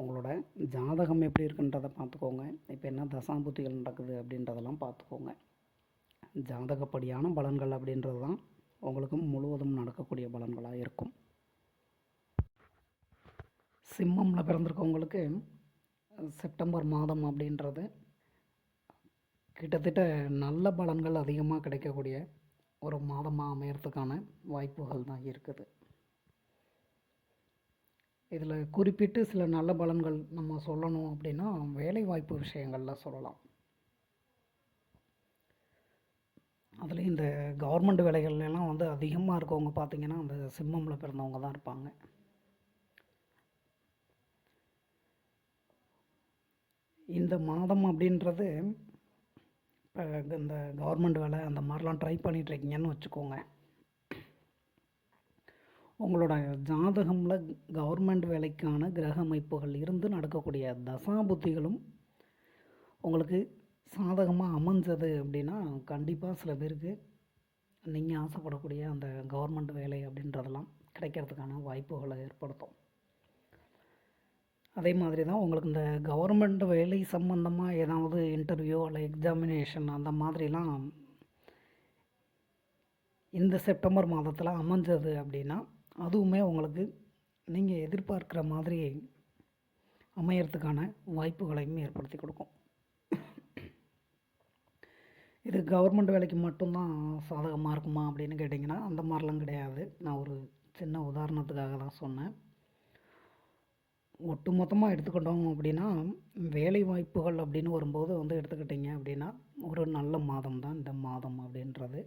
உங்களோட ஜாதகம் எப்படி இருக்குன்றதை பார்த்துக்கோங்க. இப்போ என்ன தசாம்புத்திகள் நடக்குது அப்படின்றதெல்லாம் பார்த்துக்கோங்க. ஜாதகப்படியான பலன்கள் அப்படின்றது தான் உங்களுக்கு முழுவதும் நடக்கக்கூடிய பலன்களாக இருக்கும். சிம்மமில் பிறந்திருக்கவங்களுக்கு செப்டம்பர் மாதம் அப்படின்றது கிட்டத்தட்ட நல்ல பலன்கள் அதிகமாக கிடைக்கக்கூடிய ஒரு மாதமாக அமையறதுக்கான வாய்ப்புகள் தான் இருக்குது. இதில் குறிப்பிட்டு சில நல்ல பலன்கள் நம்ம சொல்லணும் அப்படின்னா வேலைவாய்ப்பு விஷயங்களில் சொல்லலாம். அதில் இந்த கவர்மெண்ட் வேலைகள்லாம் வந்து அதிகமாக இருக்கவங்க பார்த்திங்கன்னா அந்த சிம்மமில் பிறந்தவங்க தான் இருப்பாங்க. இந்த மாதம் அப்படின்றது இப்போ இந்த கவர்மெண்ட் வேலை அந்த மாதிரிலாம் ட்ரை பண்ணிகிட்ருக்கீங்கன்னு வச்சுக்கோங்க. உங்களோட ஜாதகமில் கவர்மெண்ட் வேலைக்கான கிரக அமைப்புகள் இருந்து நடக்கக்கூடிய தசாபுத்திகளும் உங்களுக்கு சாதகமாக அமைஞ்சது அப்படின்னா கண்டிப்பாக சில பேருக்கு நீங்கள் ஆசைப்படக்கூடிய அந்த கவர்மெண்ட் வேலை அப்படின்றதெல்லாம் கிடைக்கிறதுக்கான வாய்ப்புகளை ஏற்படுத்தும். அதே மாதிரி தான் உங்களுக்கு இந்த கவர்மெண்ட் வேலை சம்மந்தமாக ஏதாவது இன்டர்வியூ அல்ல எக்ஸாமினேஷன் அந்த மாதிரிலாம் இந்த செப்டம்பர் மாதத்தில் அமைஞ்சது அப்படின்னா அதுவுமே உங்களுக்கு நீங்கள் எதிர்பார்க்குற மாதிரி அமையறதுக்கான வாய்ப்புகளையும் ஏற்படுத்தி கொடுக்கும். இது கவர்மெண்ட் வேலைக்கு மட்டும்தான் சாதகமாக இருக்குமா அப்படின்னு கேட்டிங்கன்னா அந்த மாதிரிலாம் கிடையாது. நான் ஒரு சின்ன உதாரணத்துக்காக தான் சொன்னேன். ஒட்டு மொத்தமாக எடுத்துக்கிட்டோம் அப்படின்னா வேலை வாய்ப்புகள் அப்படின்னு வரும்போது வந்து எடுத்துக்கிட்டிங்க அப்படின்னா ஒரு நல்ல மாதம் தான் இந்த மாதம் அப்படின்றது.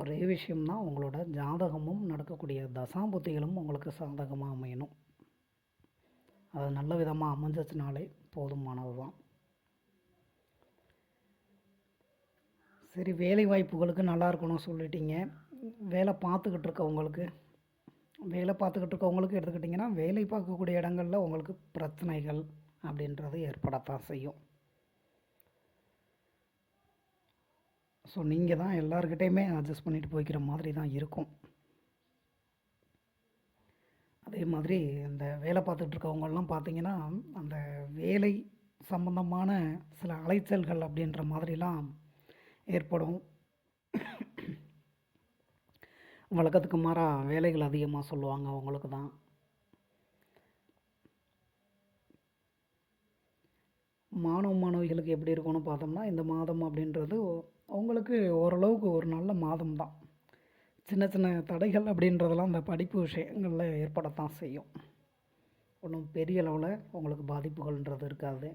ஒரே விஷயம்தான் உங்களோட ஜாதகமும் நடக்கக்கூடிய தசாபுத்திகளும் உங்களுக்கு சாதகமாக அமையணும். அது நல்ல விதமாக அமைஞ்சிச்சுனாலே போதுமானது தான். சரி வேலை வாய்ப்புகளுக்கு நல்லா இருக்கணும்னு சொல்லிட்டீங்க. வேலை பார்த்துக்கிட்டு இருக்கவங்களுக்கு வேலை பார்த்துக்கிட்டு இருக்கவங்களுக்கு எடுத்துக்கிட்டிங்கன்னா வேலை பார்க்கக்கூடிய இடங்களில் உங்களுக்கு பிரச்சனைகள் அப்படின்றது ஏற்படத்தான் செய்யும். ஸோ நீங்கள் தான் எல்லாருக்கிட்டேயுமே அட்ஜஸ்ட் பண்ணிட்டு போய்க்கிற மாதிரி தான் இருக்கும். அதே மாதிரி இந்த வேலை பார்த்துட்டு இருக்கவங்கெல்லாம் பார்த்தீங்கன்னா அந்த வேலை சம்பந்தமான சில அலைச்சல்கள் அப்படின்ற மாதிரிலாம் ஏற்படும். வழக்கத்துக்கு மாறாக வேலைகள் அதிகமாக சொல்லுவாங்க அவங்களுக்கு தான். மாணவ மாணவிகளுக்கு எப்படி இருக்கும்னு பார்த்தோம்னா இந்த மாதம் அப்படின்றது அவங்களுக்கு ஓரளவுக்கு ஒரு நல்ல மாதம் தான் சின்ன சின்ன தடைகள் அப்படின்றதெல்லாம் அந்த படிப்பு விஷயங்களில் ஏற்படத்தான் செய்யும். ஒன்றும் பெரிய அளவில் உங்களுக்கு பாதிப்புகள்ன்றது இருக்காது.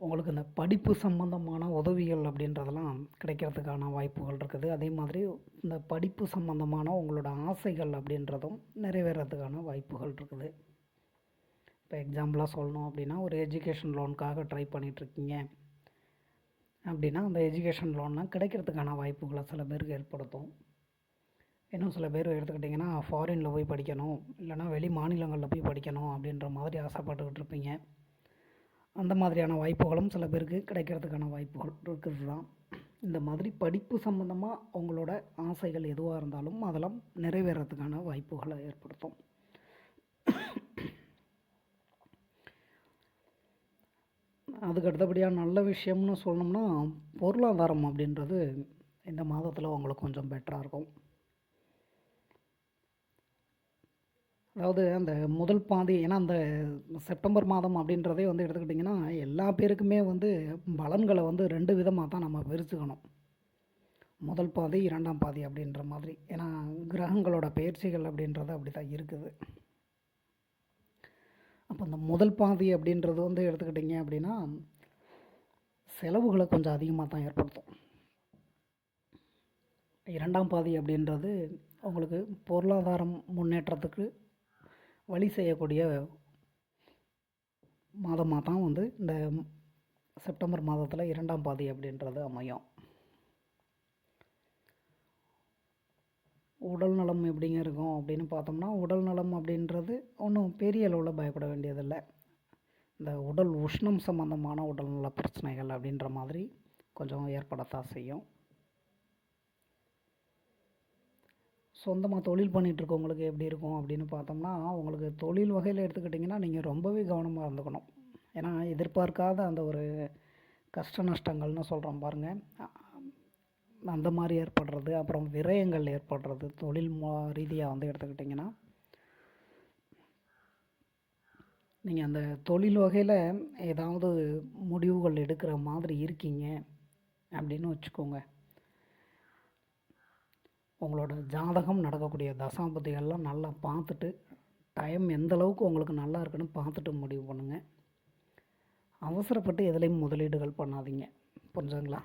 உங்களுக்கு இந்த படிப்பு சம்பந்தமான உதவிகள் அப்படின்றதெல்லாம் கிடைக்கிறதுக்கான வாய்ப்புகள் இருக்குது. அதே மாதிரி இந்த படிப்பு சம்பந்தமான உங்களோட ஆசைகள் அப்படின்றதும் நிறைவேறதுக்கான வாய்ப்புகள் இருக்குது. இப்போ எக்ஸாம்பிளாக சொல்லணும் அப்படின்னா ஒரு எஜுகேஷன் லோனுக்காக ட்ரை பண்ணிகிட்ருக்கீங்க அப்படின்னா அந்த எஜுகேஷன் லோன்லாம் கிடைக்கிறதுக்கான வாய்ப்புகளை சில பேருக்கு ஏற்படுத்தும். இன்னும் சில பேர் எடுத்துக்கிட்டிங்கன்னா ஃபாரினில் போய் படிக்கணும். இல்லைனா வெளி மாநிலங்களில் போய் படிக்கணும் அப்படின்ற மாதிரி ஆசைப்பட்டுக்கிட்டு இருப்பீங்க. அந்த மாதிரியான வாய்ப்புகளும் சில பேருக்கு கிடைக்கிறதுக்கான வாய்ப்புகள் இருக்கிறது தான் இந்த மாதிரி படிப்பு சம்மந்தமாக அவங்களோட ஆசைகள் எதுவாக இருந்தாலும் அதெல்லாம் நிறைவேறதுக்கான வாய்ப்புகளை ஏற்படுத்தும். அதுக்கு அடுத்தபடியாக நல்ல விஷயம்னு சொல்லணும்னா பொருளாதாரம் அப்படின்றது இந்த மாதத்தில் உங்களுக்கு கொஞ்சம் பெட்டராக இருக்கும். அதாவது அந்த முதல் பாதி ஏன்னா அந்த செப்டம்பர் மாதம் அப்படின்றதே வந்து எடுத்துக்கிட்டிங்கன்னா எல்லா பேருக்குமே வந்து பலன்களை வந்து ரெண்டு விதமாக தான் நம்ம பிரிச்சுக்கணும். முதல் பாதி இரண்டாம் பாதி அப்படின்ற மாதிரி. ஏன்னா கிரகங்களோட பயிற்சிகள் அப்படின்றது அப்படி தான் இருக்குது. அப்போ அந்த முதல் பாதி அப்படின்றது வந்து எடுத்துக்கிட்டிங்க அப்படின்னா செலவுகளை கொஞ்சம் அதிகமாக தான் ஏற்படுத்தும். இரண்டாம் பாதி அப்படின்றது அவங்களுக்கு பொருளாதாரம் முன்னேற்றத்துக்கு வழி செய்யக்கூடிய மாதமாக தான் வந்து இந்த செப்டம்பர் மாதத்தில் இரண்டாம் பாதி அப்படின்றது அமையும். உடல் நலம் எப்படிங்க இருக்கும் அப்படின்னு பார்த்தோம்னா உடல் நலம் அப்படின்றது ஒன்றும் பெரிய அளவில் பயப்பட வேண்டியதில்லை. இந்த உடல் உஷ்ணம் சம்பந்தமான உடல்நல பிரச்சனைகள் அப்படின்ற மாதிரி கொஞ்சம் ஏற்படத்தான் செய்யும். சொந்தமாக தொழில் பண்ணிகிட்ருக்கவங்களுக்கு எப்படி இருக்கும் அப்படின்னு பார்த்தோம்னா உங்களுக்கு தொழில் வகையில் எடுத்துக்கிட்டிங்கன்னா நீங்கள் ரொம்பவே கவனமாக இருந்துக்கணும். ஏன்னா எதிர்பார்க்காத அந்த ஒரு கஷ்ட நஷ்டங்கள்னு சொல்கிறோம் பாருங்கள் அந்த மாதிரி ஏற்படுறது அப்புறம் விரயங்கள் ஏற்படுறது தொழில் ரீதியாக வந்து எடுத்துக்கிட்டிங்கன்னா நீங்கள் அந்த தொழில் வகையில் ஏதாவது முடிவுகள் எடுக்கிற மாதிரி இருக்கீங்க அப்படின்னு வச்சுக்கோங்க. உங்களோட ஜாதகம் நடக்கக்கூடிய தசாபதிகள்லாம் நல்லா பார்த்துட்டு டைம் எந்த அளவுக்கு உங்களுக்கு நல்லா இருக்குன்னு பார்த்துட்டு முடிவு பண்ணுங்கள் அவசரப்பட்டு எதுலேயும் முதலீடுகள் பண்ணாதீங்க. புரிஞ்சுங்களா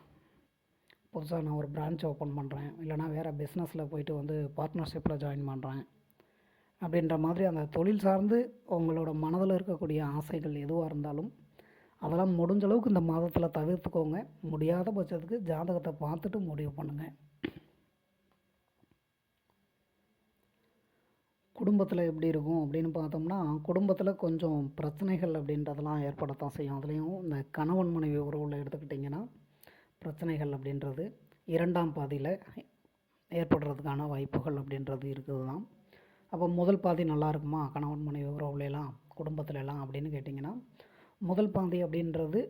புதுசாக நான் ஒரு பிரான்ச் ஓப்பன் பண்ணுறேன் இல்லைனா வேறு பிஸ்னஸில் போயிட்டு வந்து பார்ட்னர்ஷிப்பில் ஜாயின் பண்ணுறேன் அப்படின்ற மாதிரி அந்த தொழில் சார்ந்து உங்களோட மனதில் இருக்கக்கூடிய ஆசைகள் எதுவாக இருந்தாலும் அதெல்லாம் முடிஞ்ச அளவுக்கு இந்த மாதத்தில் தவிர்த்துக்கோங்க. முடியாத பட்சத்துக்கு ஜாதகத்தை பார்த்துட்டு முடிவு பண்ணுங்கள் குடும்பத்தில் எப்படி இருக்கும் அப்படின்னு பார்த்தோம்னா குடும்பத்தில் கொஞ்சம் பிரச்சனைகள் அப்படின்றதெல்லாம் ஏற்படத்தான் செய்யும். அதுலேயும் இந்த கணவன் மனைவி உறவில் எடுத்துக்கிட்டிங்கன்னா பிரச்சனைகள் அப்படின்றது இரண்டாம் பாதியில் ஏற்படுறதுக்கான வாய்ப்புகள் அப்படின்றது இருக்குது தான் அப்போ முதல் பாதி நல்லா இருக்குமா? கணவன் மனைவி உறவுலாம் குடும்பத்துலலாம் அப்படின்னு கேட்டிங்கன்னா முதல் பாதி அப்படின்றது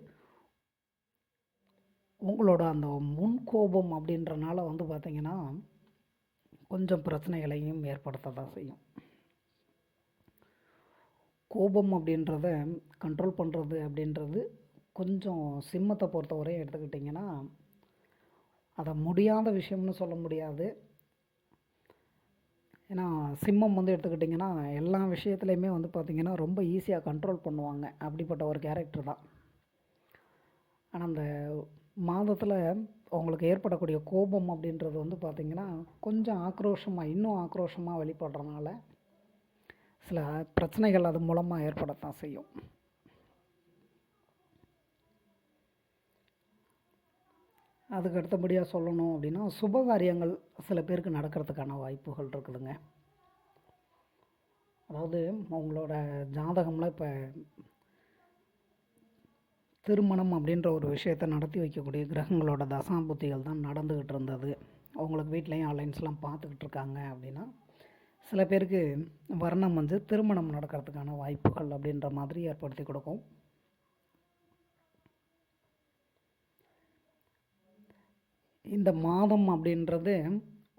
உங்களோட அந்த முன்கோபம் அப்படின்றனால வந்து பார்த்திங்கன்னா கொஞ்சம் பிரச்சனைகளையும் ஏற்படுத்த தான் செய்யும். கோபம் அப்படின்றத கண்ட்ரோல் பண்ணுறது அப்படின்றது கொஞ்சம் சிம்மத்தை பொறுத்தவரையும் எடுத்துக்கிட்டிங்கன்னா அதை முடியாத விஷயம்னு சொல்ல முடியாது. ஏன்னா சிம்மம் வந்து எடுத்துக்கிட்டிங்கன்னா எல்லா விஷயத்துலையுமே வந்து பார்த்திங்கன்னா ரொம்ப ஈஸியாக கண்ட்ரோல் பண்ணுவாங்க. அப்படிப்பட்ட ஒரு கேரக்டர் தான். ஆனால் அந்த மாதத்தில் உங்களுக்கு ஏற்படக்கூடிய கோபம் அப்படின்றது வந்து பார்த்திங்கன்னா கொஞ்சம் ஆக்ரோஷமாக இன்னும் ஆக்ரோஷமாக வெளிப்படுறதுனால சில பிரச்சனைகள் அது மூலமாக ஏற்படத்தான் செய்யும். அதுக்கு அடுத்தபடியாக சொல்லணும் அப்படின்னா சுபகாரியங்கள் சில பேருக்கு நடக்கிறதுக்கான வாய்ப்புகள் இருக்குதுங்க. அதாவது உங்களோட ஜாதகம்ல இப்போ திருமணம் அப்படின்ற ஒரு விஷயத்தை நடத்தி வைக்கக்கூடிய கிரகங்களோட தசாபுத்திகள் தான் நடந்துக்கிட்டு இருந்தது. அவங்களுக்கு வீட்லேயும் அலைன்ஸ்லாம் பார்த்துக்கிட்டு இருக்காங்க அப்படின்னா சில பேருக்கு வர்ணம் வந்து திருமணம் நடக்கிறதுக்கான வாய்ப்புகள் அப்படின்ற மாதிரி ஏற்படுத்தி கொடுக்கும். இந்த மாதம் அப்படின்றது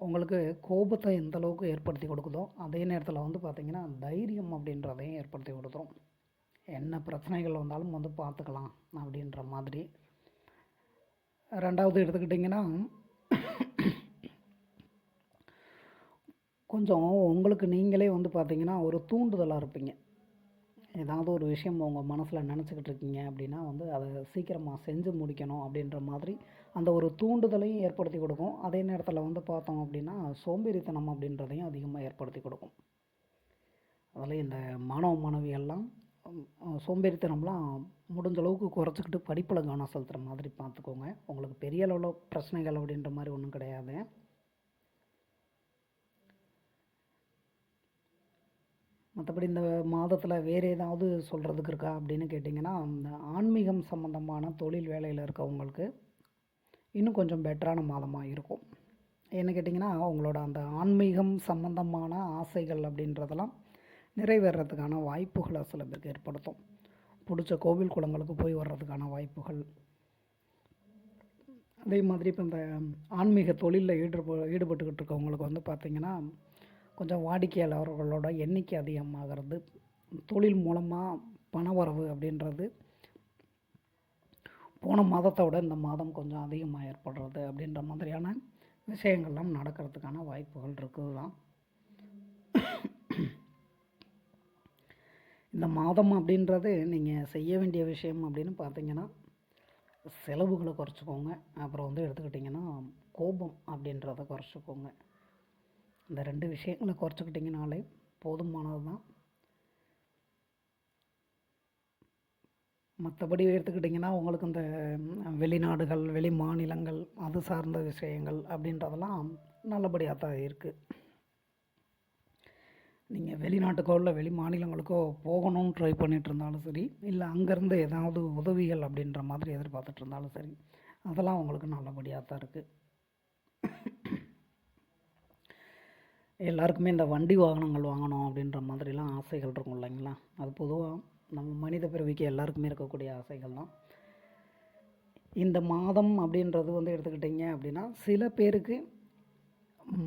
உங்களுக்கு கோபத்தை எந்த அளவுக்கு ஏற்படுத்தி கொடுக்குதோ அதே நேரத்தில் வந்து பார்த்திங்கன்னா தைரியம் அப்படின்றதையும் ஏற்படுத்தி கொடுத்துரும். என்ன பிரச்சனைகள் வந்தாலும் வந்து பார்த்துக்கலாம் அப்படின்ற மாதிரி. ரெண்டாவது எடுத்துக்கிட்டிங்கன்னா கொஞ்சம் உங்களுக்கு நீங்களே வந்து பார்த்திங்கன்னா ஒரு தூண்டுதலாக இருப்பீங்க. ஏதாவது ஒரு விஷயம் உங்கள் மனசில் நினச்சிக்கிட்டு இருக்கீங்க அப்படின்னா வந்து அதை சீக்கிரமாக செஞ்சு முடிக்கணும் அப்படின்ற மாதிரி அந்த ஒரு தூண்டுதலையும் ஏற்படுத்தி கொடுக்கும். அதே நேரத்தில் வந்து பார்த்தோம் அப்படின்னா சோம்பேறித்தனம் அப்படின்றதையும் அதிகமாக ஏற்படுத்தி கொடுக்கும். அதில் இந்த மாணவ மாணவி எல்லாம் சோம்பேறித்தனம்லாம் முடிஞ்ச அளவுக்கு குறைச்சிக்கிட்டு படிப்பில் கவனம் செலுத்துகிற மாதிரி பார்த்துக்கோங்க. உங்களுக்கு பெரிய அளவில் பிரச்சனைகள் அப்படின்ற மாதிரி ஒன்றும் கிடையாது. மற்றபடி இந்த மாதத்தில் வேறு ஏதாவது சொல்கிறதுக்கு இருக்கா அப்படின்னு கேட்டிங்கன்னா இந்த ஆன்மீகம் சம்மந்தமான தொழில் வேலையில் இருக்கவங்களுக்கு இன்னும் கொஞ்சம் பெட்டரான மாதமாக இருக்கும். என்ன கேட்டிங்கன்னா அவங்களோட அந்த ஆன்மீகம் சம்மந்தமான ஆசைகள் அப்படின்றதெல்லாம் நிறைவேறதுக்கான வாய்ப்புகளை சில பேருக்கு ஏற்படுத்தும். பிடிச்ச கோவில் குளங்களுக்கு போய் வர்றதுக்கான வாய்ப்புகள். அதே மாதிரி இப்போ இந்த ஆன்மீக தொழிலில் ஈடுப ஈடுபட்டுக்கிட்டு இருக்கவங்களுக்கு வந்து பார்த்திங்கன்னா கொஞ்சம் வாடிக்கையாளர்களோட எண்ணிக்கை அதிகமாகிறது தொழில் மூலமாக பண வரவு அப்படின்றது போன மாதத்தை விட இந்த மாதம் கொஞ்சம் அதிகமாக ஏற்படுறது அப்படின்ற மாதிரியான விஷயங்கள்லாம் நடக்கிறதுக்கான வாய்ப்புகள் இருக்குது தான் இந்த மாதம் அப்படின்றது நீங்கள் செய்ய வேண்டிய விஷயம் அப்படின்னு பார்த்தீங்கன்னா செலவுகளை குறைச்சிக்கோங்க. அப்புறம் வந்து எடுத்துக்கிட்டிங்கன்னா கோபம் அப்படின்றத குறைச்சிக்கோங்க. இந்த ரெண்டு விஷயங்களை குறைச்சிக்கிட்டிங்கனாலே போதுமானது தான். மற்றபடி எடுத்துக்கிட்டிங்கன்னா உங்களுக்கு இந்த வெளிநாடுகள் வெளி மாநிலங்கள் அது சார்ந்த விஷயங்கள் அப்படின்றதெல்லாம் நல்லபடியாக தான் இருக்குது நீங்கள் வெளிநாட்டுக்கோ இல்லை வெளி மாநிலங்களுக்கோ போகணும்னு ட்ரை பண்ணிகிட்டு இருந்தாலும் சரி இல்லை அங்கேருந்து ஏதாவது உதவிகள் அப்படின்ற மாதிரி எதிர்பார்த்துட்டு இருந்தாலும் சரி அதெல்லாம் உங்களுக்கு நல்லபடியாக தான் இருக்குது எல்லாருக்குமே இந்த வண்டி வாகனங்கள் வாங்கணும் அப்படின்ற மாதிரிலாம் ஆசைகள் இருக்கும் இல்லைங்களா? அது பொதுவாக நம்ம மனித பிறவிக்கு எல்லாருக்குமே இருக்கக்கூடிய ஆசைகள் தான். இந்த மாதம் அப்படின்றது வந்து எடுத்துக்கிட்டிங்க அப்படின்னா சில பேருக்கு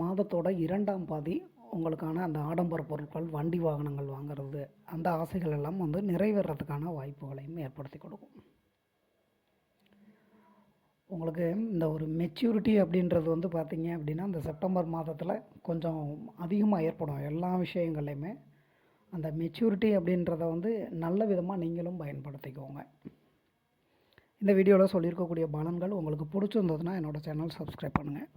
மாதத்தோட இரண்டாம் பாதி உங்களுக்கான அந்த ஆடம்பர பொருட்கள் வண்டி வாகனங்கள் வாங்குறது அந்த ஆசைகள் எல்லாம் வந்து நிறைவேறதுக்கான வாய்ப்புகளையும் ஏற்படுத்தி கொடுக்கும். உங்களுக்கு இந்த ஒரு மெச்சூரிட்டி அப்படின்றது வந்து பார்த்தீங்க அப்படின்னா இந்த செப்டம்பர் மாதத்தில் கொஞ்சம் அதிகமாக ஏற்படும். எல்லா விஷயங்கள்லையுமே அந்த மெச்சூரிட்டி அப்படின்றத வந்து நல்ல விதமாக நீங்களும் பயன்படுத்திக்கோங்க. இந்த வீடியோவில் சொல்லியிருக்கக்கூடிய பலன்கள் உங்களுக்கு பிடிச்சிருந்ததுன்னா என்னோடய சேனல் சப்ஸ்கிரைப் பண்ணுங்கள்